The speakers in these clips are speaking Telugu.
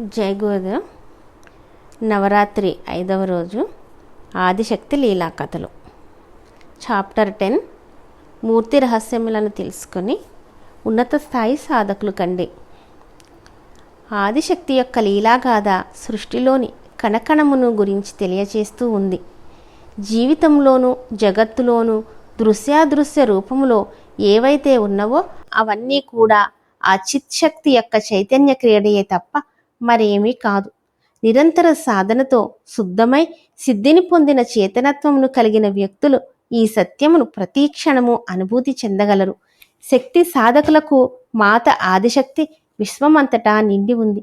జయగోద నవరాత్రి ఐదవ రోజు ఆదిశక్తి లీలా కథలు. Chapter ten. మూర్తి రహస్యములను తెలుసుకొని ఉన్నత స్థాయి సాధకులు కండి. ఆదిశక్తి యొక్క లీలాగాథ సృష్టిలోని కణకణమును గురించి తెలియచేస్తూ ఉంది. జీవితంలోనూ జగత్తులోనూ దృశ్యాదృశ్య రూపములో ఏవైతే ఉన్నవో అవన్నీ కూడా ఆ చిత్శక్తి యొక్క చైతన్య క్రీడయే తప్ప మరేమీ కాదు. నిరంతర సాధనతో శుద్ధమై సిద్ధిని పొందిన చేతనత్వమును కలిగిన వ్యక్తులు ఈ సత్యమును ప్రతి క్షణము అనుభూతి చెందగలరు. శక్తి సాధకులకు మాత ఆదిశక్తి విశ్వమంతటా నిండి ఉంది.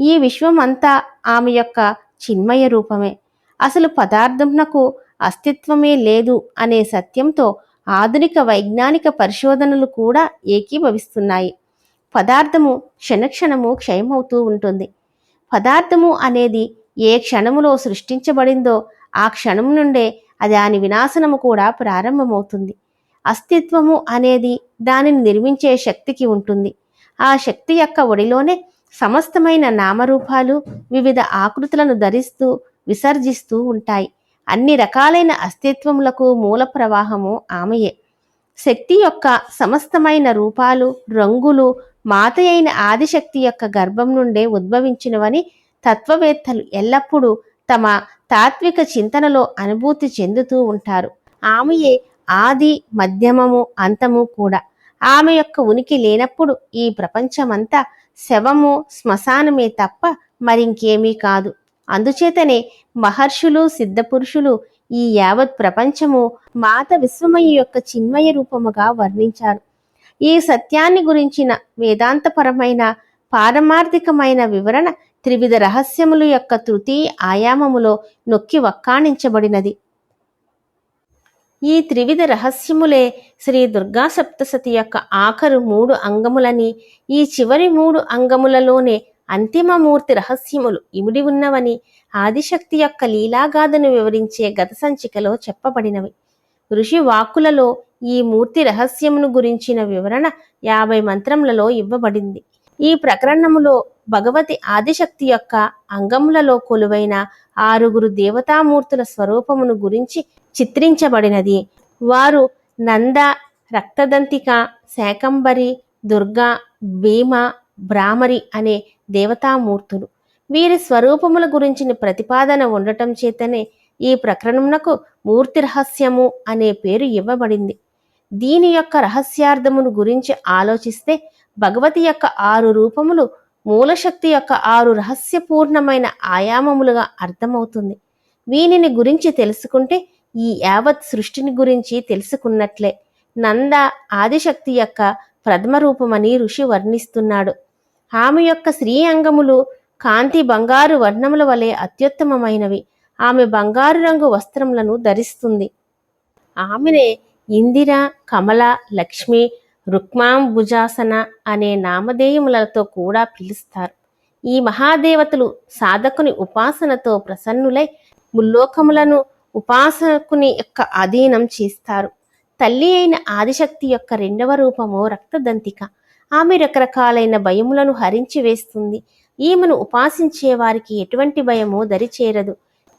ఈ విశ్వమంతా ఆమె యొక్క చిన్మయ రూపమే. అసలు పదార్థంనకు అస్తిత్వమే లేదు అనే సత్యంతో ఆధునిక వైజ్ఞానిక పరిశోధనలు కూడా ఏకీభవిస్తున్నాయి. పదార్థము క్షణక్షణము క్షయమవుతూ ఉంటుంది. పదార్థము అనేది ఏ క్షణములో సృష్టించబడిందో ఆ క్షణం నుండే దాని వినాశనము కూడా ప్రారంభమవుతుంది. అస్తిత్వము అనేది దానిని నిర్మించే శక్తికి ఉంటుంది. ఆ శక్తి యొక్క ఒడిలోనే సమస్తమైన నామరూపాలు వివిధ ఆకృతులను ధరిస్తూ విసర్జిస్తూ ఉంటాయి. అన్ని రకాలైన అస్తిత్వములకు మూల ప్రవాహము ఆమెయే. శక్తి యొక్క సమస్తమైన రూపాలు రంగులు మాత అయిన ఆదిశక్తి యొక్క గర్భం నుండే ఉద్భవించినవని తత్వవేత్తలు ఎల్లప్పుడూ తమ తాత్విక చింతనలో అనుభూతి చెందుతూ ఉంటారు. ఆమెయే ఆది మధ్యమము అంతము కూడా. ఆమె యొక్క ఉనికి లేనప్పుడు ఈ ప్రపంచమంతా శవము శ్మశానమే తప్ప మరింకేమీ కాదు. అందుచేతనే మహర్షులు సిద్ధపురుషులు ఈ యావత్ ప్రపంచము మాత విశ్వమయ్య యొక్క చిన్మయ రూపముగా వర్ణించారు. ఈ సత్యాన్ని గురించిన వేదాంతపరమైన పారమార్థికమైన వివరణ త్రివిధ రహస్యములు యొక్క తృతీయ ఆయామములో నొక్కి వక్కాణించబడినది. ఈ త్రివిధ రహస్యములే శ్రీ దుర్గా సప్తసతి యొక్క ఆఖరు మూడు అంగములని ఈ చివరి మూడు అంగములలోనే అంతిమ మూర్తి రహస్యములు ఇమిడి ఉన్నవని ఆదిశక్తి యొక్క లీలాగాథను వివరించే గత సంచికలో చెప్పబడినవి. ఋషి వాక్కులలో ఈ మూర్తి రహస్యమును గురించిన వివరణ యాభై మంత్రములలో ఇవ్వబడింది. ఈ ప్రకరణములో భగవతి ఆదిశక్తి యొక్క అంగములలో కొలువైన ఆరుగురు దేవతామూర్తుల స్వరూపమును గురించి చిత్రించబడినది. వారు నంద రక్తదంతిక శాకంబరి దుర్గా భీమ భ్రామరి అనే దేవతామూర్తులు. వీరి స్వరూపముల గురించిన ప్రతిపాదన ఉండటం చేతనే ఈ ప్రకరణమునకు మూర్తి రహస్యము అనే పేరు ఇవ్వబడింది. దీని యొక్క రహస్యార్థమును గురించి ఆలోచిస్తే భగవతి యొక్క ఆరు రూపములు మూలశక్తి యొక్క ఆరు రహస్యపూర్ణమైన ఆయామములుగా అర్థమవుతుంది. వీనిని గురించి తెలుసుకుంటే ఈ యావత్ సృష్టిని గురించి తెలుసుకున్నట్లే నంద ఆదిశక్తి యొక్క ప్రథమ రూపమని ఋషి వర్ణిస్తున్నాడు. ఆమె యొక్క స్త్రీ అంగములు కాంతి బంగారు వర్ణముల వలె అత్యుత్తమమైనవి. ఆమె బంగారు రంగు వస్త్రములను ధరిస్తుంది. ఆమెనే ఇందిర కమల లక్ష్మి రుక్మాంబుజాసన అనే నామధేయములతో కూడా పిలుస్తారు. ఈ మహాదేవతలు సాధకుని ఉపాసనతో ప్రసన్నులై ముల్లోకములను ఉపాసకుని యొక్క అధీనం చేస్తారు. తల్లి అయిన ఆదిశక్తి యొక్క రెండవ రూపము రక్తదంతిక. ఆమె రకరకాలైన భయములను హరించి వేస్తుంది. ఈమెను ఉపాసించే వారికి ఎటువంటి భయము దరిచేరదు.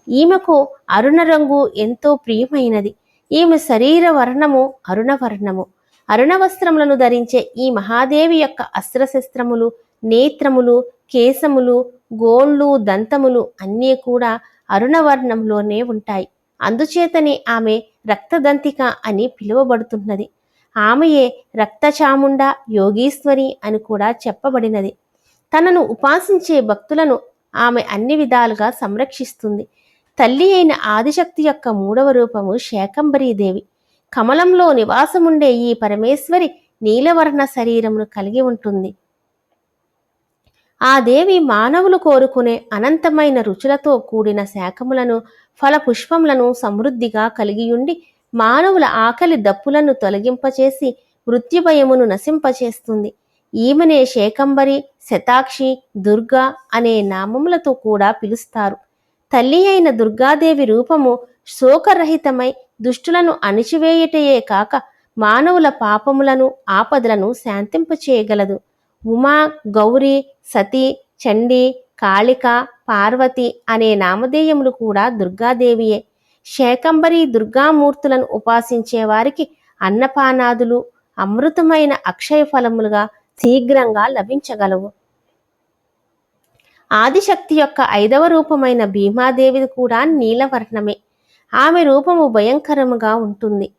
ఈమెకు అరుణ రంగు ఎంతో ప్రియమైనది. ఈమె శరీర వర్ణము అరుణ వర్ణము. అరుణ వస్త్రములను ధరించే ఈ మహాదేవి యొక్క అస్త్రశస్త్రములు నేత్రములు కేశములు గోళ్ళు దంతములు అన్నీ కూడా అరుణవర్ణంలోనే ఉంటాయి. అందుచేతనే ఆమె రక్తదంతిక అని పిలువబడుతున్నది. ఆమెయే రక్తచాముండ యోగీశ్వరి అని కూడా చెప్పబడినది. తనను ఉపాసించే భక్తులను ఆమె అన్ని విధాలుగా సంరక్షిస్తుంది. తల్లి అయిన ఆదిశక్తి యొక్క మూడవ రూపము శాకంబరీదేవి కమలంలో నివాసముండే ఈ పరమేశ్వరి నీలవర్ణ శరీరమును కలిగి ఉంటుంది. ఆ దేవి మానవులు కోరుకునే అనంతమైన రుచులతో కూడిన శాఖములను ఫలపుష్పములను సమృద్ధిగా కలిగియుండి మానవుల ఆకలి దప్పులను తొలగింపచేసి మృత్యుభయమును నశింపచేస్తుంది. ఈమెనే శేకంబరి శతాక్షి దుర్గా అనే నామములతో కూడా పిలుస్తారు. తల్లి అయిన దుర్గాదేవి రూపము శోకరహితమై దుష్టులను అణిచివేయటయే కాక మానవుల పాపములను ఆపదలను శాంతింపచేయగలదు ఉమా గౌరి సతి చండి కాళిక పార్వతి అనే నామధేయములు కూడా దుర్గాదేవియే. శేకంబరి దుర్గామూర్తులను ఉపాసించే వారికి అన్నపానాదులు అమృతమైన అక్షయ ఫలములుగా శీఘ్రంగా లభించగలవు. ఆదిశక్తి యొక్క ఐదవ రూపమైన భీమాదేవి కూడా నీలవర్ణమే. ఆమె రూపము భయంకరముగా ఉంటుంది.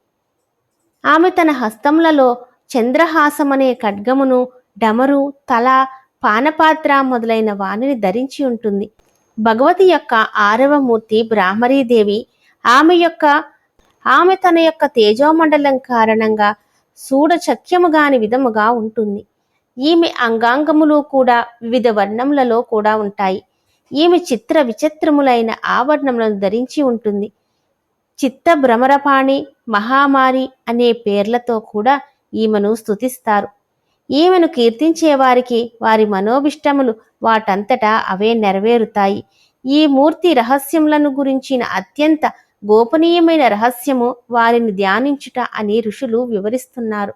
ఆమె తన హస్తములలో చంద్రహాసమనే ఖడ్గమును డమరు తల పానపాత్ర మొదలైన వానిని ధరించి ఉంటుంది. భగవతి యొక్క ఆరవ మూర్తి బ్రాహ్మరీదేవి ఆమె యొక్క ఆమె తన యొక్క తేజోమండలం కారణంగా చూడచక్యముగాని విధముగా ఉంటుంది. ఈమె అంగాంగములు కూడా వివిధ వర్ణములలో కూడా ఉంటాయి. ఈమె చిత్ర విచిత్రములైన ఆభరణములను ధరించి ఉంటుంది. చిత్త భ్రమరపాణి మహామారి అనే పేర్లతో కూడా ఈమెను స్థుతిస్తారు ఈమెను కీర్తించే వారికి వారి మనోభిష్టములు వాటంతటా అవే నెరవేరుతాయి. ఈ మూర్తి రహస్యములను గురించిన అత్యంత గోపనీయమైన రహస్యము వారిని ధ్యానించుట అని ఋషులు వివరిస్తున్నారు.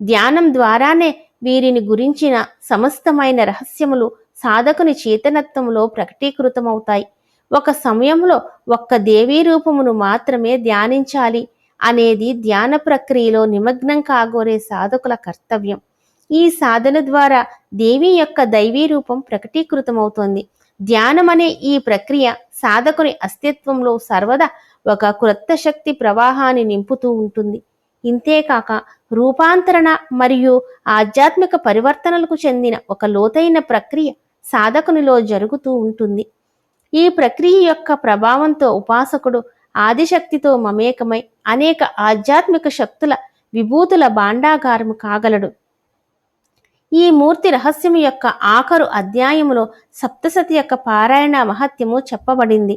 ధ్యానం ద్వారానే వీరిని గురించిన సమస్తమైన రహస్యములు సాధకుని చేతనత్వంలో ప్రకటీకృతమవుతాయి. ఒక సమయంలో ఒక్క దేవీ రూపమును మాత్రమే ధ్యానించాలి అనేది ధ్యాన ప్రక్రియలో నిమగ్నం కాగోరే సాధకుల కర్తవ్యం. ఈ సాధన ద్వారా దేవి యొక్క దైవీ రూపం ప్రకటీకృతమవుతోంది. ధ్యానం అనే ఈ ప్రక్రియ సాధకుని అస్తిత్వంలో సర్వదా ఒక క్రొత్త శక్తి ప్రవాహాన్ని నింపుతూ ఉంటుంది. ఇంతేకాక రూపాంతరణ మరియు ఆధ్యాత్మిక పరివర్తనలకు చెందిన ఒక లోతైన ప్రక్రియ సాధకునిలో జరుగుతూ ఉంటుంది. ఈ ప్రక్రియ యొక్క ప్రభావంతో ఉపాసకుడు ఆదిశక్తితో మమేకమై అనేక ఆధ్యాత్మిక శక్తుల విభూతుల భాండాగారము కాగలడు. ఈ మూర్తి రహస్యం యొక్క ఆఖరు అధ్యాయములో సప్తసతి యొక్క పారాయణ మహత్యము చెప్పబడింది.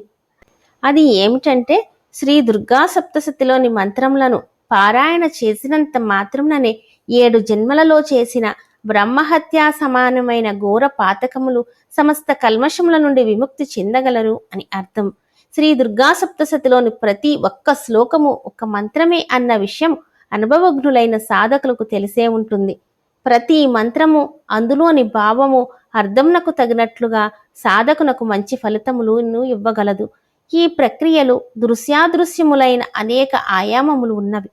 అది ఏమిటంటే శ్రీ దుర్గా సప్తసతిలోని మంత్రములను పారాయణ చేసినంత మాత్రంననే ఏడు జన్మలలో చేసిన బ్రహ్మహత్యా సమానమైన ఘోర పాతకములు సమస్త కల్మషముల నుండి విముక్తి చెందగలరు అని అర్థం. శ్రీ దుర్గా సప్తశతిలోని ప్రతి ఒక్క శ్లోకము ఒక మంత్రమే అన్న విషయం అనుభవజ్ఞులైన సాధకులకు తెలిసే ఉంటుంది. ప్రతి మంత్రము అందులోని భావము అర్థమునకు తగినట్లుగా సాధకునకు మంచి ఫలితములను ఇవ్వగలదు. ఈ ప్రక్రియలు దృశ్యాదృశ్యములైన అనేక ఆయామములు ఉన్నవి.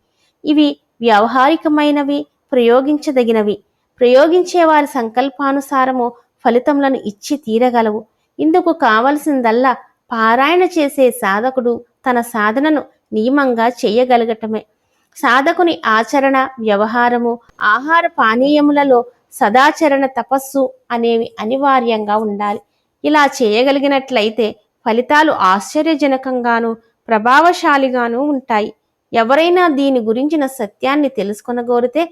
ఇవి వ్యవహారికమైనవి ప్రయోగించదగినవి. ప్రయోగించే వారి సంకల్పానుసారము ఫలితములను ఇచ్చి తీరగలవు. ఇందుకు కావలసిందల్లా పారాయణ చేసే సాధకుడు తన సాధనను నియమంగా చేయగలగటమే. సాధకుని ఆచరణ వ్యవహారము ఆహార పానీయములలో సదాచరణ తపస్సు అనేవి అనివార్యంగా ఉండాలి. ఇలా చేయగలిగినట్లయితే ఫలితాలు ఆశ్చర్యజనకంగాను ప్రభావశాలిగాను ఉంటాయి. ఎవరైనా దీని గురించిన సత్యాన్ని తెలుసుకొనగోరితే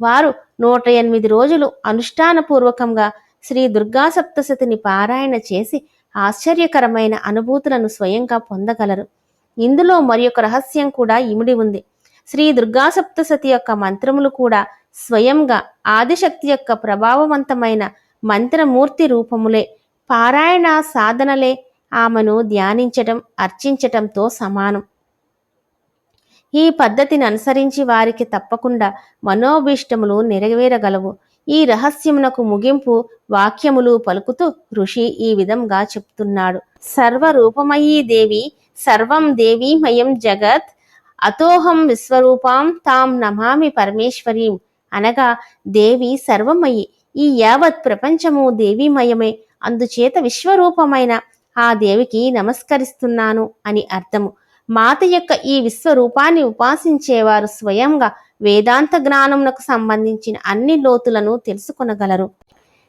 వారు నూట ఎనిమిది రోజులు అనుష్ఠానపూర్వకంగా శ్రీ దుర్గా సప్తశతిని పారాయణ చేసి ఆశ్చర్యకరమైన అనుభూతులను స్వయంగా పొందగలరు. ఇందులో మరి ఒక రహస్యం కూడా ఇమిడి ఉంది. శ్రీ దుర్గా సప్తశతి యొక్క మంత్రములు కూడా స్వయంగా ఆదిశక్తి యొక్క ప్రభావవంతమైన మంత్రమూర్తి రూపములే పారాయణ సాధనలే ఆమెను ధ్యానించటం అర్చించటంతో సమానం. ఈ పద్ధతిని అనుసరించి వారికి తప్పకుండా మనోభీష్టములు నెరవేరగలవు. ఈ రహస్యమునకు ముగింపు వాక్యములు పలుకుతూ ఋషి ఈ విధంగా చెప్తున్నాడు. సర్వరూపమయీ దేవి సర్వం దేవీమయం జగత్ అతోహం విశ్వరూపాం తాం నమామి పరమేశ్వరీం. అనగా దేవి సర్వమయి ఈ యావత్ ప్రపంచము దేవీమయమే అందుచేత విశ్వరూపమైన ఆ దేవికి నమస్కరిస్తున్నాను అని అర్థము. మాత యొక్క ఈ విశ్వరూపాన్ని ఉపాసించేవారు స్వయంగా వేదాంత జ్ఞానమునకు సంబంధించిన అన్ని లోతులను తెలుసుకొనగలరు.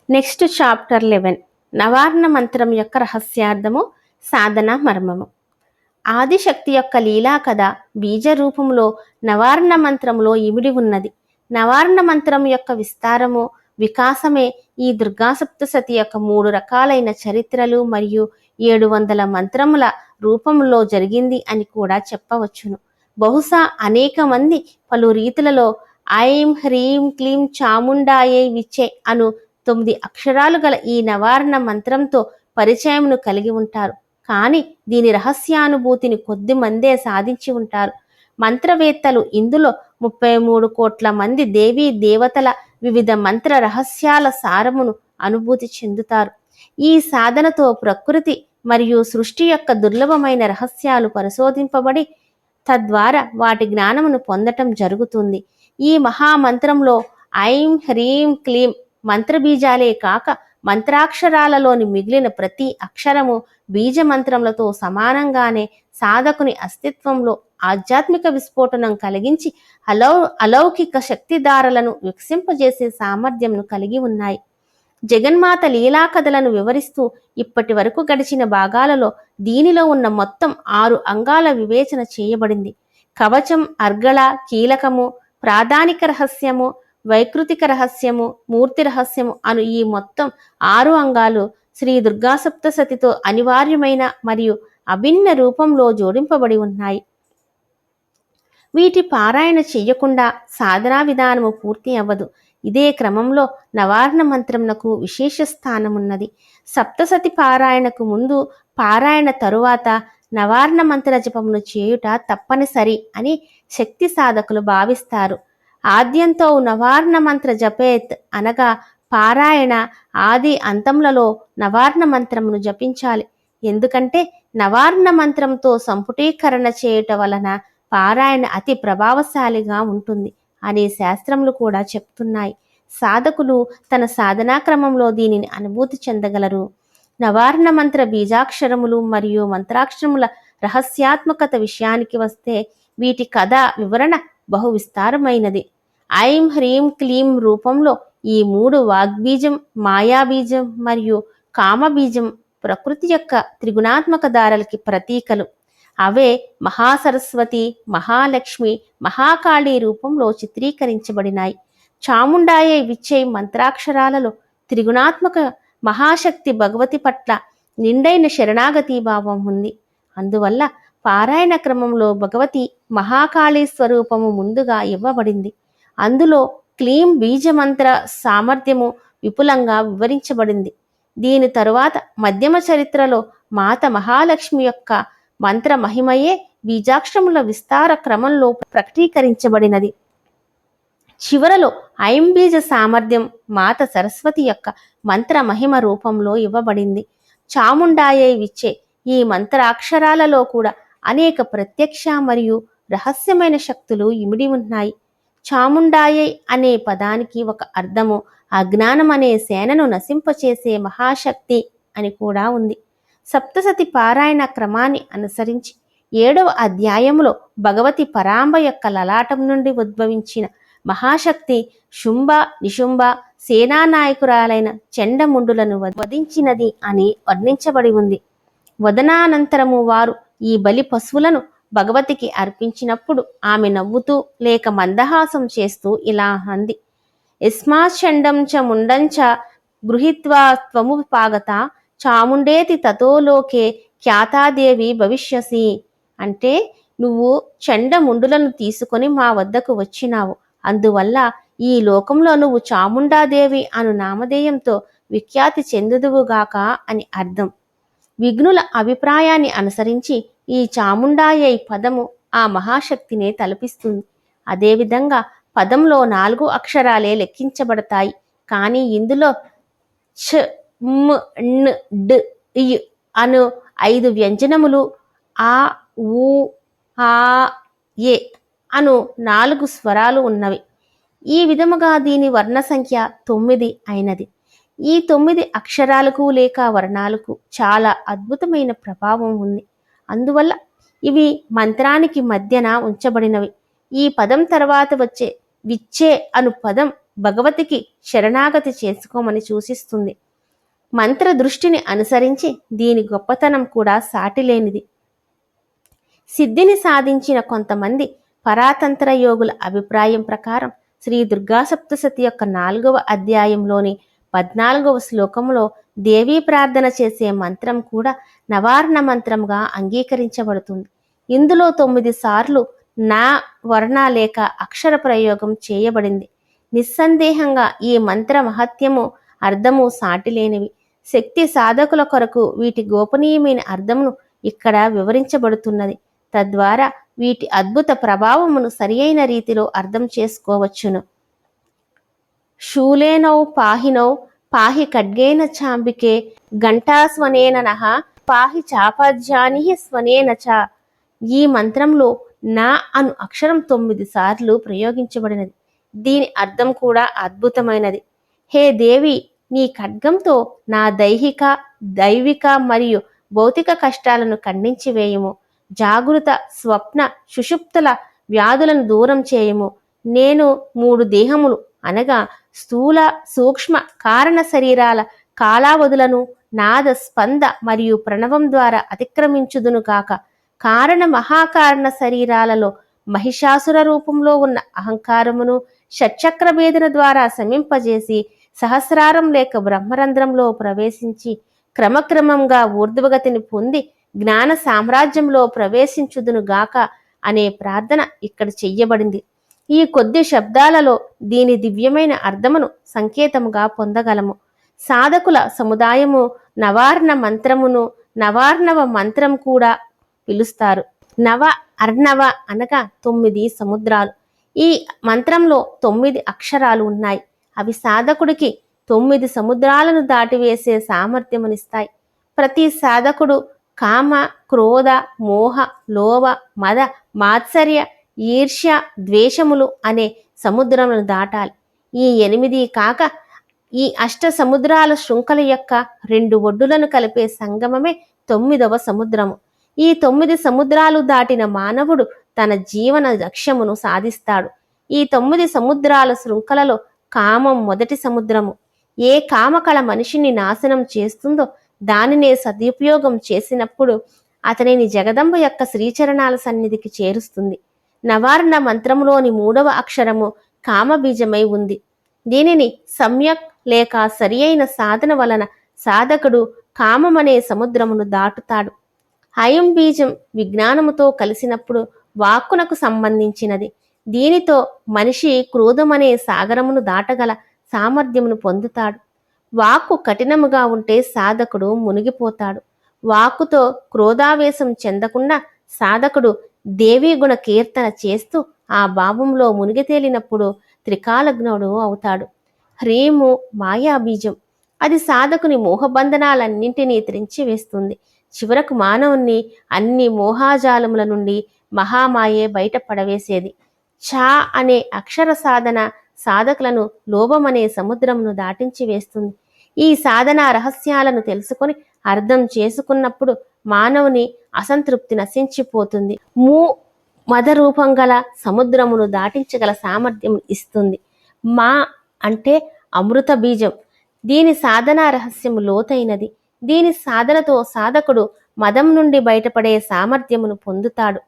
Next chapter eleven. నవార్ణ మంత్రం యొక్క రహస్యార్థము సాధన మర్మము. ఆదిశక్తి యొక్క లీలా కథ బీజ రూపంలో నవార్ణ మంత్రములో ఇమిడి ఉన్నది. నవార్ణ మంత్రం యొక్క విస్తారము వికాసమే ఈ దుర్గాసప్త సతి యొక్క మూడు రకాలైన చరిత్రలు మరియు ఏడు వందల మంత్రముల రూపంలో జరిగింది అని కూడా చెప్పవచ్చును. బహుశా అనేక మంది పలు రీతులలో ఐం హ్రీం క్లీం చాముండాయే విచ్చే అను తొమ్మిది అక్షరాలు గల ఈ నవారణ మంత్రంతో పరిచయమును కలిగి ఉంటారు. కానీ దీని రహస్యానుభూతిని కొద్ది మందే సాధించి ఉంటారు. మంత్రవేత్తలు ఇందులో ముప్పై మూడు కోట్ల మంది దేవీ దేవతల వివిధ మంత్ర రహస్యాల సారమును అనుభూతి చెందుతారు. ఈ సాధనతో ప్రకృతి మరియు సృష్టి యొక్క దుర్లభమైన రహస్యాలు పరిశోధింపబడి తద్వారా వాటి జ్ఞానమును పొందటం జరుగుతుంది. ఈ మహామంత్రంలో ఐం హ్రీం క్లీం మంత్రబీజాలే కాక మంత్రాక్షరాలలోని మిగిలిన ప్రతి అక్షరము బీజమంత్రములతో సమానంగానే సాధకుని అస్తిత్వంలో ఆధ్యాత్మిక విస్ఫోటనం కలిగించి అలౌ అలౌకిక శక్తిధారలను వికసింపజేసే సామర్థ్యంను కలిగి ఉన్నాయి. జగన్మాత లీలా కథలను వివరిస్తూ ఇప్పటి వరకు గడిచిన భాగాలలో దీనిలో ఉన్న మొత్తం ఆరు అంగాల వివేచన చేయబడింది. కవచం అర్గళ కీలకము ప్రాధానిక రహస్యము వైకృతిక రహస్యము మూర్తి రహస్యము అను ఈ మొత్తం ఆరు అంగాలు శ్రీ దుర్గా సప్తసతితో అనివార్యమైన మరియు అభిన్న రూపంలో జోడింపబడి ఉన్నాయి. వీటి పారాయణ చెయ్యకుండా సాధనా విధానము పూర్తి అవ్వదు. ఇదే క్రమంలో నవార్ణ మంత్రమునకు విశేష స్థానమున్నది. సప్తసతి పారాయణకు ముందు పారాయణ తరువాత నవార్ణ మంత్ర జపమును చేయుట తప్పనిసరి అని శక్తి సాధకులు భావిస్తారు. ఆద్యంతో నవార్ణ మంత్ర జపేత్ అనగా పారాయణ ఆది అంతములలో నవార్ణ మంత్రమును జపించాలి. ఎందుకంటే నవార్ణ మంత్రంతో సంపుటీకరణ చేయుట వలన పారాయణ అతి ప్రభావశాలిగా ఉంటుంది అనే శాస్త్రములు కూడా చెప్తున్నాయి. సాధకులు తన సాధనా క్రమంలో దీనిని అనుభూతి చెందగలరు. నవార్ణ మంత్ర బీజాక్షరములు మరియు మంత్రాక్షరముల రహస్యాత్మకత విషయానికి వస్తే వీటి కథ వివరణ బహు విస్తారమైనది ఐం హ్రీం క్లీం రూపంలో ఈ మూడు వాగ్బీజం మాయాబీజం మరియు కామబీజం ప్రకృతి యొక్క త్రిగుణాత్మక దారలకి ప్రతీకలు. అవే మహాసరస్వతి మహాలక్ష్మి మహాకాళి రూపంలో చిత్రీకరించబడినాయి. చాముండాయే విచ్చే మంత్రాక్షరాలలో త్రిగుణాత్మక మహాశక్తి భగవతి పట్ల నిండైన శరణాగతి భావం ఉంది. అందువల్ల పారాయణ క్రమంలో భగవతి మహాకాళీ స్వరూపము ముందుగా ఇవ్వబడింది. అందులో క్లీం బీజమంత్ర సామర్థ్యము విపులంగా వివరించబడింది. దీని తరువాత మధ్యమ చరిత్రలో మాత మహాలక్ష్మి యొక్క మంత్ర మహిమయే బీజాక్షముల విస్తార క్రమంలో ప్రకటీకరించబడినది. చివరలో ఐంబీజ సామర్థ్యం మాత సరస్వతి యొక్క మంత్ర మహిమ రూపంలో ఇవ్వబడింది. చాముండాయే విచ్చే ఈ మంత్రాక్షరాలలో కూడా అనేక ప్రత్యక్ష మరియు రహస్యమైన శక్తులు ఇమిడి ఉన్నాయి చాముండాయై అనే పదానికి ఒక అర్థము అజ్ఞానం అనే సేనను నశింపచేసే మహాశక్తి అని కూడా ఉంది. సప్తసతి పారాయణ క్రమాన్ని అనుసరించి ఏడవ అధ్యాయములో భగవతి పరాంబ యొక్క లలాటం నుండి ఉద్భవించిన మహాశక్తి శుంభ నిశుంభ సేనానాయకురాలైన చెండముండులను వధించినది అని వర్ణించబడి ఉంది. వదనానంతరము వారు ఈ బలి పశువులను భగవతికి అర్పించినప్పుడు ఆమె నవ్వుతూ లేక మందహాసం చేస్తూ ఇలా అంది. యస్మాచండం చ ముండంచ గృహీత్వా పాగత చాముండేతి తతోలోకే ఖ్యాతాదేవి భవిష్యసి. అంటే నువ్వు చండముండులను తీసుకొని మా వద్దకు వచ్చినావు. అందువల్ల ఈ లోకంలో నువ్వు చాముండాదేవి అను నామధేయంతో విఖ్యాతి చెందుదువుగాక అని అర్థం. విఘ్నుల అభిప్రాయాన్ని అనుసరించి ఈ చాముండాయై పదము ఆ మహాశక్తినే తలపిస్తుంది. అదేవిధంగా పదంలో నాలుగు అక్షరాలే లెక్కించబడతాయి. కానీ ఇందులో ఛ మ్ న్ డ్ ఇ అను ఐదు వ్యంజనములు ఆ ఊ ఆ ఏ అను నాలుగు స్వరాలు ఉన్నవి. ఈ విధముగా దీని వర్ణ సంఖ్య తొమ్మిది అయినది. ఈ తొమ్మిది అక్షరాలకు లేక వర్ణాలకు చాలా అద్భుతమైన ప్రభావం ఉంది. అందువల్ల ఇవి మంత్రానికి మధ్యన ఉంచబడినవి. ఈ పదం తర్వాత వచ్చే విచ్చే అను పదం భగవతికి శరణాగతి చేసుకోమని సూచిస్తుంది. మంత్ర దృష్టిని అనుసరించి దీని గొప్పతనం కూడా సాటిలేనిది. సిద్ధిని సాధించిన కొంతమంది పరాతంత్ర యోగుల అభిప్రాయం ప్రకారం శ్రీ దుర్గా సప్తసతి యొక్క నాలుగవ అధ్యాయంలోని పద్నాలుగవ శ్లోకంలో దేవీ ప్రార్థన చేసే మంత్రం కూడా నవార్ణ మంత్రంగా అంగీకరించబడుతుంది. ఇందులో తొమ్మిది సార్లు నా వర్ణ లేక అక్షర ప్రయోగం చేయబడింది. నిస్సందేహంగా ఈ మంత్ర మహత్యము అర్థము సాటిలేనివి. శక్తి సాధకుల కొరకు వీటి గోపనీయమైన అర్థమును ఇక్కడ వివరించబడుతున్నది. తద్వారా వీటి అద్భుత ప్రభావమును సరియైన రీతిలో అర్థం చేసుకోవచ్చును. శూలేనౌ పాహినౌ పాహి ఖడ్గేన చాంబికే ఘంటాస్వనేన నహ పాహి చాపాధ్యాని స్వనేన చ. ఈ మంత్రంలో నా అను అక్షరం తొమ్మిది సార్లు ప్రయోగించబడినది. దీని అర్థం కూడా అద్భుతమైనది. హే దేవి నీ ఖడ్గంతో నా దైహిక దైవిక మరియు భౌతిక కష్టాలను ఖండించి వేయము. జాగృత స్వప్న సుషుప్తుల వ్యాధులను దూరం చేయము. నేను మూడు దేహములు అనగా స్థూల సూక్ష్మ కారణ శరీరాల కాలావధులను నాద స్పంద మరియు ప్రణవం ద్వారా అతిక్రమించుదును కాక కారణ మహాకారణ శరీరాలలో మహిషాసుర రూపంలో ఉన్న అహంకారమును షట్చక్ర భేదన ద్వారా శమింపజేసి సహస్రారం లేక బ్రహ్మరంధ్రంలో ప్రవేశించి క్రమక్రమంగా ఊర్ధ్వగతిని పొంది జ్ఞాన సామ్రాజ్యంలో ప్రవేశించుదును గాక అనే ప్రార్థన ఇక్కడ చెయ్యబడింది. ఈ కొద్ది శబ్దాలలో దీని దివ్యమైన అర్థమును సంకేతముగా పొందగలము. సాధకుల సముదాయము నవార్ణ మంత్రమును నవార్ణవ మంత్రం కూడా పిలుస్తారు. నవ అర్ణవ అనగా తొమ్మిది సముద్రాలు. ఈ మంత్రంలో తొమ్మిది అక్షరాలు ఉన్నాయి. అవి సాధకుడికి తొమ్మిది సముద్రాలను దాటివేసే సామర్థ్యమునిస్తాయి. ప్రతి సాధకుడు కామ క్రోధ మోహ లోభ మద మాత్సర్య ఈర్ష్య ద్వేషములు అనే సముద్రములను దాటాలి. ఈ ఎనిమిది కాక ఈ అష్ట సముద్రాల శృంఖల యొక్క రెండు ఒడ్డులను కలిపే సంగమమే తొమ్మిదవ సముద్రము. ఈ తొమ్మిది సముద్రాలు దాటిన మానవుడు తన జీవన లక్ష్యమును సాధిస్తాడు. ఈ తొమ్మిది సముద్రాల శృంఖలలో కామం మొదటి సముద్రము. ఏ కామకళ మనిషిని నాశనం చేస్తుందో దానినే సదుపయోగం చేసినప్పుడు అతనిని జగదంబ యొక్క శ్రీచరణాల సన్నిధికి చేరుస్తుంది. నవార్ణ మంత్రములోని మూడవ అక్షరము కామబీజమై ఉంది. దీనిని సమ్యక్ లేక సరి అయిన సాధన వలన సాధకుడు కామమనే సముద్రమును దాటుతాడు. హయం బీజం విజ్ఞానముతో కలిసినప్పుడు వాక్కునకు సంబంధించినది. దీనితో మనిషి క్రోధమనే సాగరమును దాటగల సామర్థ్యమును పొందుతాడు. వాక్కు కఠినముగా ఉంటే సాధకుడు మునిగిపోతాడు. వాక్కుతో క్రోధావేశం చెందకుండా సాధకుడు దేవీ గుణ కీర్తన చేస్తూ ఆ భావంలో మునిగి తేలినప్పుడు త్రికాలజ్ఞుడు అవుతాడు. హ్రీము మాయాబీజం. అది సాధకుని మోహబంధనాలన్నింటినీ త్రించి వేస్తుంది. చివరకు మానవుణ్ణి అన్ని మోహాజాలముల నుండి మహామాయే బయట పడవేసేది. ఛా అనే అక్షర సాధన సాధకులను లోభమనే సముద్రమును దాటించి వేస్తుంది. ఈ సాధన రహస్యాలను తెలుసుకొని అర్థం చేసుకున్నప్పుడు మానవుని అసంతృప్తి నశించిపోతుంది. మూ మద రూపం గల సముద్రమును దాటించగల సామర్థ్యం ఇస్తుంది. మా అంటే అమృత బీజం. దీని సాధనా రహస్యం లోతైనది. దీని సాధనతో సాధకుడు మదం నుండి బయటపడే సామర్థ్యమును పొందుతాడు.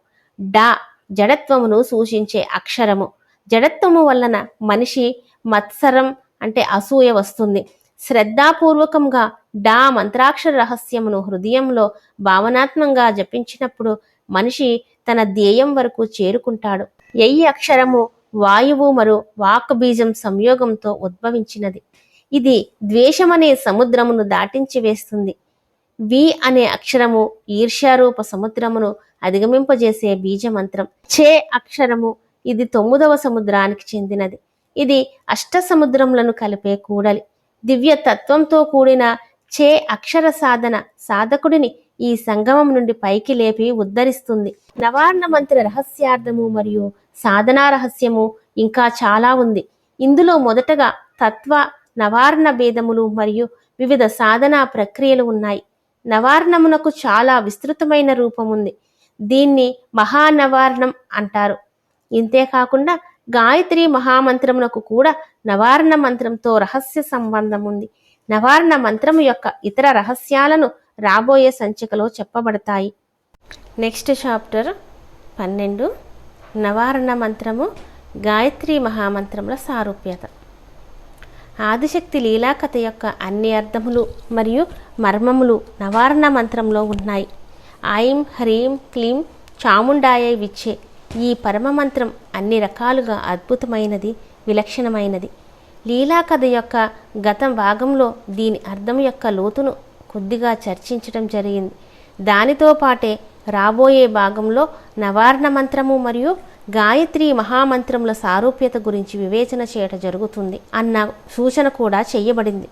డా జడత్వమును సూచించే అక్షరము. జడత్వము వలన మనిషి మత్సరం అంటే అసూయ వస్తుంది. శ్రద్ధాపూర్వకంగా డా మంత్రాక్షర రహస్యమును హృదయంలో భావనాత్మంగా జపించినప్పుడు మనిషి తన ధ్యేయం వరకు చేరుకుంటాడు. ఎయ్యి అక్షరము వాయువు మరో వాక్ బీజం సంయోగంతో ఉద్భవించినది. ఇది ద్వేషమనే సముద్రమును దాటించి వేస్తుంది. వి అనే అక్షరము ఈర్ష్యారూప సముద్రమును అధిగమింపజేసే బీజమంత్రం. చే అక్షరము ఇది తొమ్మిదవ సముద్రానికి చెందినది. ఇది అష్ట సముద్రములను కలిపే కూడలి. దివ్య తత్వంతో కూడిన చే అక్షర సాధన సాధకుడిని ఈ సంగమం నుండి పైకి లేపి ఉద్ధరిస్తుంది. నవార్ణ మంత్ర రహస్యార్థము మరియు సాధనా రహస్యము ఇంకా చాలా ఉంది. ఇందులో మొదటగా తత్వ నవార్ణ భేదములు మరియు వివిధ సాధనా ప్రక్రియలు ఉన్నాయి. నవార్ణమునకు చాలా విస్తృతమైన రూపం ఉంది. దీన్ని మహానవార్ణం అంటారు. ఇంతేకాకుండా గాయత్రి మహామంత్రమునకు కూడా నవారణ మంత్రంతో రహస్య సంబంధం ఉంది నవారణ మంత్రము యొక్క ఇతర రహస్యాలను రాబోయే సంచికలో చెప్పబడతాయి. నెక్స్ట్ చాప్టర్ పన్నెండు. నవారణ మంత్రము గాయత్రి మహామంత్రముల సారూప్యత. ఆదిశక్తి లీలాకథ యొక్క అన్ని అర్థములు మరియు మర్మములు నవారణ మంత్రంలో ఉన్నాయి. ఐం హ్రీం క్లీం చాముండాయ విచ్చే ఈ పరమ మంత్రం అన్ని రకాలుగా అద్భుతమైనది విలక్షణమైనది. లీలాకథ యొక్క గత భాగంలో దీని అర్థం యొక్క లోతును కొద్దిగా చర్చించడం జరిగింది. దానితో పాటే రాబోయే భాగంలో నవార్ణ మంత్రము మరియు గాయత్రి మహామంత్రముల సారూప్యత గురించి వివేచన చేయట జరుగుతుంది అన్న సూచన కూడా చేయబడింది.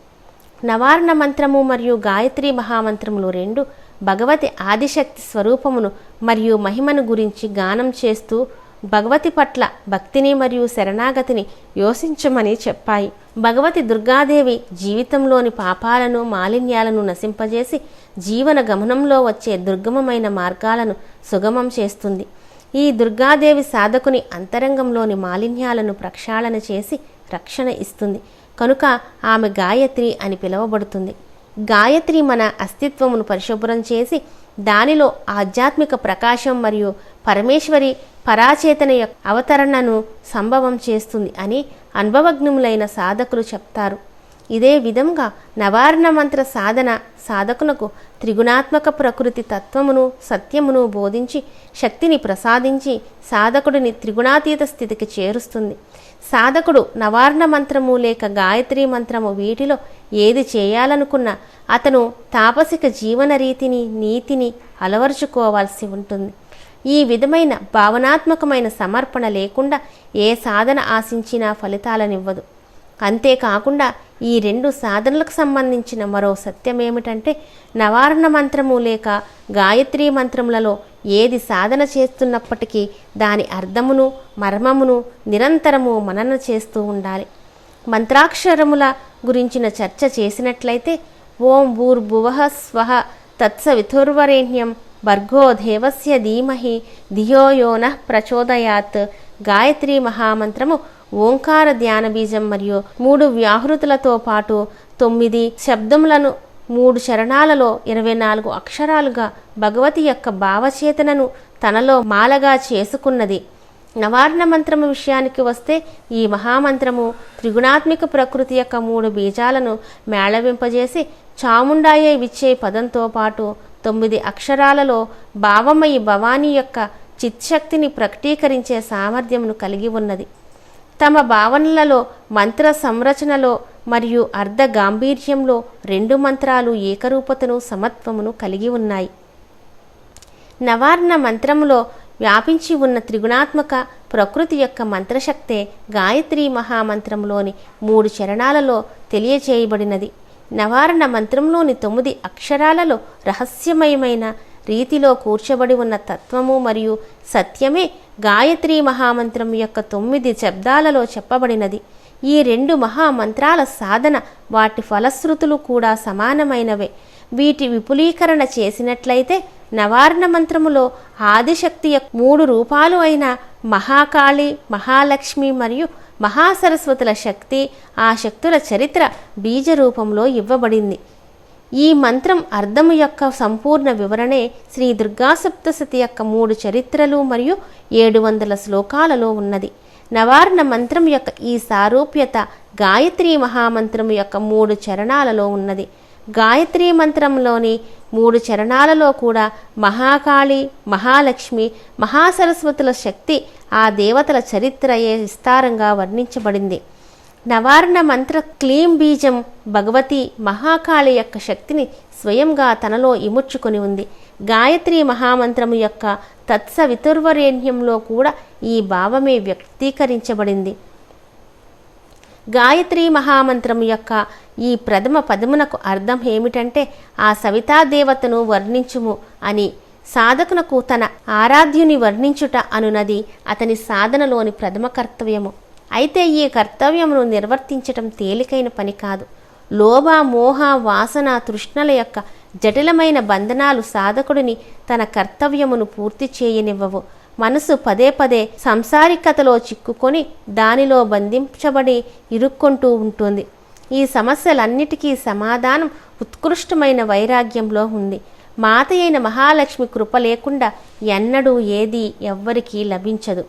నవార్ణ మంత్రము మరియు గాయత్రి మహామంత్రములు రెండు భగవతి ఆదిశక్తి స్వరూపమును మరియు మహిమను గురించి గానం చేస్తూ భగవతి పట్ల భక్తిని మరియు శరణాగతిని యోసించమని చెప్పాయి. భగవతి దుర్గాదేవి జీవితంలోని పాపాలను మాలిన్యాలను నశింపజేసి జీవన గమనంలో వచ్చే దుర్గమమైన మార్గాలను సుగమం చేస్తుంది. ఈ దుర్గాదేవి సాధకుని అంతరంగంలోని మాలిన్యాలను ప్రక్షాళన చేసి రక్షణ ఇస్తుంది. కనుక ఆమె గాయత్రి అని పిలువబడుతుంది. గాయత్రి మన అస్తిత్వమును పరిశుభ్రం చేసి దానిలో ఆధ్యాత్మిక ప్రకాశం మరియు పరమేశ్వరి పరాచేతన యొక్క అవతరణను సంభవం చేస్తుంది అని అనుభవజ్ఞములైన సాధకులు చెప్తారు. ఇదే విధంగా నవారణ మంత్ర సాధన సాధకులకు త్రిగుణాత్మక ప్రకృతి తత్వమును సత్యమును బోధించి శక్తిని ప్రసాదించి సాధకుడిని త్రిగుణాతీత స్థితికి చేరుస్తుంది. సాధకుడు నవార్ణ మంత్రము లేక గాయత్రి మంత్రము వీటిలో ఏది చేయాలనుకున్నా అతను తాపసిక జీవన రీతిని నీతిని అలవరుచుకోవాల్సి ఉంటుంది. ఈ విధమైన భావనాత్మకమైన సమర్పణ లేకుండా ఏ సాధన ఆశించినా ఫలితాలనివ్వదు. అంతేకాకుండా ఈ రెండు సాధనలకు సంబంధించిన మరో సత్యమేమిటంటే నవారణ మంత్రము లేక గాయత్రి మంత్రములలో ఏది సాధన చేస్తున్నప్పటికీ దాని అర్థమును మర్మమును నిరంతరము మనన చేస్తూ ఉండాలి. మంత్రాక్షరముల గురించిన చర్చ చేసినట్లయితే ఓం భూర్భువః స్వహ తత్సవితుర్వరేణ్యం భర్గో దేవస్య ధీమహి ధియో యో ప్రచోదయాత్ గాయత్రి మహామంత్రము ఓంకార ధ్యాన బీజం మరియు మూడు వ్యాహృతులతో పాటు తొమ్మిది శబ్దములను మూడు చరణాలలో ఇరవై నాలుగు అక్షరాలుగా భగవతి యొక్క భావచేతనను తనలో మాలగా చేసుకున్నది. నవార్ణ మంత్రము విషయానికి వస్తే ఈ మహామంత్రము త్రిగుణాత్మిక ప్రకృతి యొక్క మూడు బీజాలను మేళవింపజేసి చాముండాయే విచ్చే పదంతో పాటు తొమ్మిది అక్షరాలలో భావమయి భవానీ యొక్క చిత్శక్తిని ప్రకటీకరించే సామర్థ్యమును కలిగి ఉన్నది. తమ భావనలలో మంత్ర సంరచనలో మరియు అర్ధ గాంభీర్యంలో రెండు మంత్రాలు ఏకరూపతను సమత్వమును కలిగి ఉన్నాయి. నవార్ణ మంత్రములో వ్యాపించి ఉన్న త్రిగుణాత్మక ప్రకృతి యొక్క మంత్రశక్తే గాయత్రి మహామంత్రంలోని మూడు చరణాలలో తెలియచేయబడినది. నవారణ మంత్రంలోని తొమ్మిది అక్షరాలలో రహస్యమయమైన రీతిలో కూర్చబడి ఉన్న తత్వము మరియు సత్యమే గాయత్రి మహామంత్రం యొక్క తొమ్మిది శబ్దాలలో చెప్పబడినది. ఈ రెండు మహామంత్రాల సాధన వాటి ఫలశ్రుతులు కూడా సమానమైనవే. వీటి విపులీకరణ చేసినట్లయితే నవార్ణ మంత్రములో ఆదిశక్తి యొక్క మూడు రూపాలు అయిన మహాకాళి మహాలక్ష్మి మరియు మహాసరస్వతుల శక్తి ఆ శక్తుల చరిత్ర బీజ రూపంలో ఇవ్వబడింది. ఈ మంత్రం అర్థము యొక్క సంపూర్ణ వివరణే శ్రీ దుర్గా సప్తశతి యొక్క మూడు చరిత్రలు మరియు ఏడు వందల శ్లోకాలలో ఉన్నది. నవార్ణ మంత్రం యొక్క ఈ సారూప్యత గాయత్రి మహామంత్రం యొక్క మూడు చరణాలలో ఉన్నది. గాయత్రీ మంత్రంలోని మూడు చరణాలలో కూడా మహాకాళి మహాలక్ష్మి మహాసరస్వతుల శక్తి ఆ దేవతల చరిత్రయే విస్తారంగా వర్ణించబడింది. నవార్ణ మంత్ర క్లీం బీజం భగవతి మహాకాళి యొక్క శక్తిని స్వయంగా తనలో ఇముడ్చుకొని ఉంది. గాయత్రి మహామంత్రము యొక్క తత్సవితుర్వరేణ్యంలో కూడా ఈ భావమే వ్యక్తీకరించబడింది. గాయత్రి మహామంత్రము యొక్క ఈ ప్రథమ పదమునకు అర్థం ఏమిటంటే ఆ సవితాదేవతను వర్ణించుము అని సాధకునకు తన ఆరాధ్యుని వర్ణించుట అనునది అతని సాధనలోని ప్రథమ కర్తవ్యము. అయితే ఈ కర్తవ్యమును నిర్వర్తించటం తేలికైన పని కాదు. లోభ మోహ వాసన తృష్ణల యొక్క జటిలమైన బంధనాలు సాధకుడిని తన కర్తవ్యమును పూర్తి చేయనివ్వవు. మనసు పదే పదే సంసారికతలో చిక్కుకొని దానిలో బంధించబడి ఇరుక్కుంటూ ఉంటుంది. ఈ సమస్యలన్నిటికీ సమాధానం ఉత్కృష్టమైన వైరాగ్యంలో ఉంది. మాత అయిన మహాలక్ష్మి కృప లేకుండా ఎన్నడూ ఏది ఎవ్వరికీ లభించదు.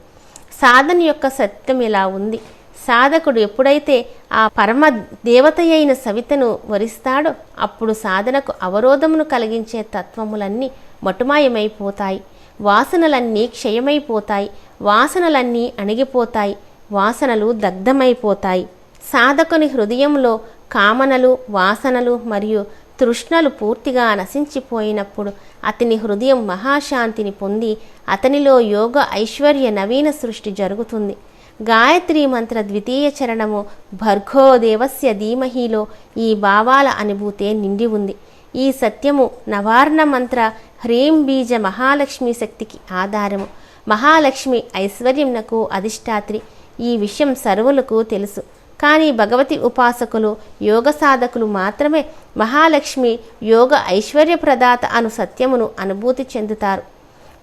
సాధన యొక్క సత్యం ఇలా ఉంది. సాధకుడు ఎప్పుడైతే ఆ పరమ దేవత అయిన సవితను వరిస్తాడో అప్పుడు సాధనకు అవరోధమును కలిగించే తత్వములన్నీ మటుమాయమైపోతాయి. వాసనలన్నీ క్షయమైపోతాయి. వాసనలన్నీ అణిగిపోతాయి. వాసనలు దగ్ధమైపోతాయి. సాధకుని హృదయంలో కామనలు వాసనలు మరియు తృష్ణలు పూర్తిగా నశించిపోయినప్పుడు అతని హృదయం మహాశాంతిని పొంది అతనిలో యోగ ఐశ్వర్య నవీన సృష్టి జరుగుతుంది. గాయత్రి మంత్ర ద్వితీయ చరణము భర్గో దేవస్య ధీమహిలో ఈ భావాల అనుభూతే నిండి ఉంది. ఈ సత్యము నవార్ణ మంత్ర హ్రీం బీజ మహాలక్ష్మి శక్తికి ఆధారము. మహాలక్ష్మి ఐశ్వర్యంనకు అధిష్టాత్రి ఈ విషయం సర్వులకు తెలుసు. కానీ భగవతి ఉపాసకులు యోగ సాధకులు మాత్రమే మహాలక్ష్మి యోగ ఐశ్వర్య ప్రదాత అను సత్యమును అనుభూతి చెందుతారు.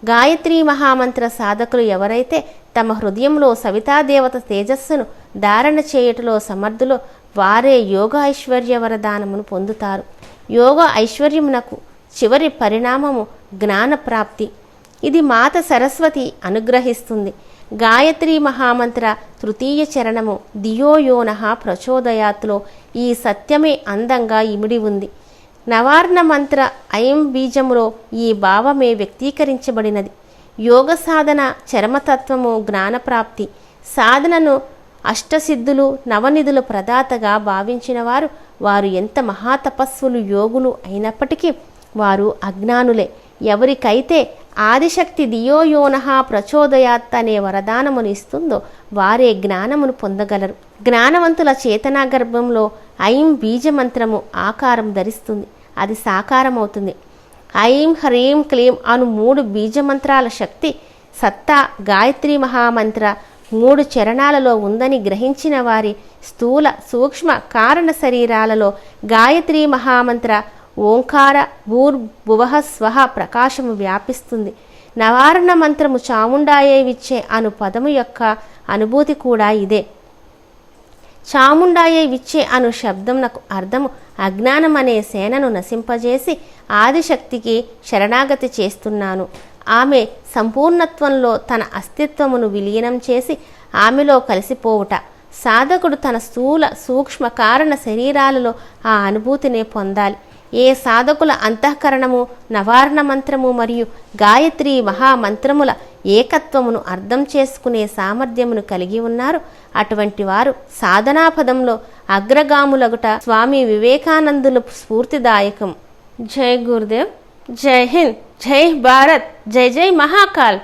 గాయత్రీ మహామంత్ర సాధకులు ఎవరైతే తమ హృదయంలో సవితాదేవత తేజస్సును ధారణ చేయుటలో సమర్థులో వారే యోగ ఐశ్వర్య వరదానమును పొందుతారు. యోగ ఐశ్వర్యమునకు చివరి పరిణామము జ్ఞాన ప్రాప్తి ఇది మాత సరస్వతి అనుగ్రహిస్తుంది. గాయత్రి మహామంత్ర తృతీయ చరణము దియోయోనః ప్రచోదయాత్లో ఈ సత్యమే అందంగా ఇమిడి ఉంది. నవార్ణ మంత్ర అయం బీజములో ఈ భావమే వ్యక్తీకరించబడినది. యోగ సాధన చరమతత్వము జ్ఞానప్రాప్తి సాధనను అష్టసిద్ధులు నవనిధుల ప్రదాతగా భావించిన వారు వారు ఎంత మహాతపస్సులు యోగులు అయినప్పటికీ వారు అజ్ఞానులే. ఎవరికైతే ఆదిశక్తి దియోయోనః ప్రచోదయాత్ అనే వరదానమును ఇస్తుందో వారే జ్ఞానమును పొందగలరు. జ్ఞానవంతుల చేతనా గర్భంలో ఐం బీజమంత్రము ఆకారం ధరిస్తుంది. అది సాకారమవుతుంది. ఐం హ్రీం క్లీం అను మూడు బీజమంత్రాల శక్తి సత్తా గాయత్రి మహామంత్ర మూడు చరణాలలో ఉందని గ్రహించిన వారి స్థూల సూక్ష్మ కారణ శరీరాలలో గాయత్రి మహామంత్ర ఓంకార భూర్భువః స్వహ ప్రకాశము వ్యాపిస్తుంది. నవారణ మంత్రము చాముండాయే విచ్చే అను పదము యొక్క అనుభూతి కూడా ఇదే. చాముండాయే విచ్చే అను శబ్దంనకు అర్థము అజ్ఞానం అనే సేనను నశింపజేసి ఆదిశక్తికి శరణాగతి చేస్తున్నాను. ఆమె సంపూర్ణత్వంలో తన అస్తిత్వమును విలీనం చేసి ఆమెలో కలిసిపోవుట. సాధకుడు తన స్థూల సూక్ష్మ కారణ శరీరాలలో ఆ అనుభూతినే పొందాలి. ఏ సాధకుల అంతఃకరణము నవారణ మంత్రము మరియు గాయత్రి మహామంత్రముల ఏకత్వమును అర్థం చేసుకునే సామర్థ్యమును కలిగి ఉన్నారు. అటువంటి వారు సాధనాపదంలో అగ్రగాములగుట స్వామి వివేకానందుల స్ఫూర్తిదాయకం. జై గురుదేవ్ జై హింద్ జై భారత్ జై జై మహాకాల్.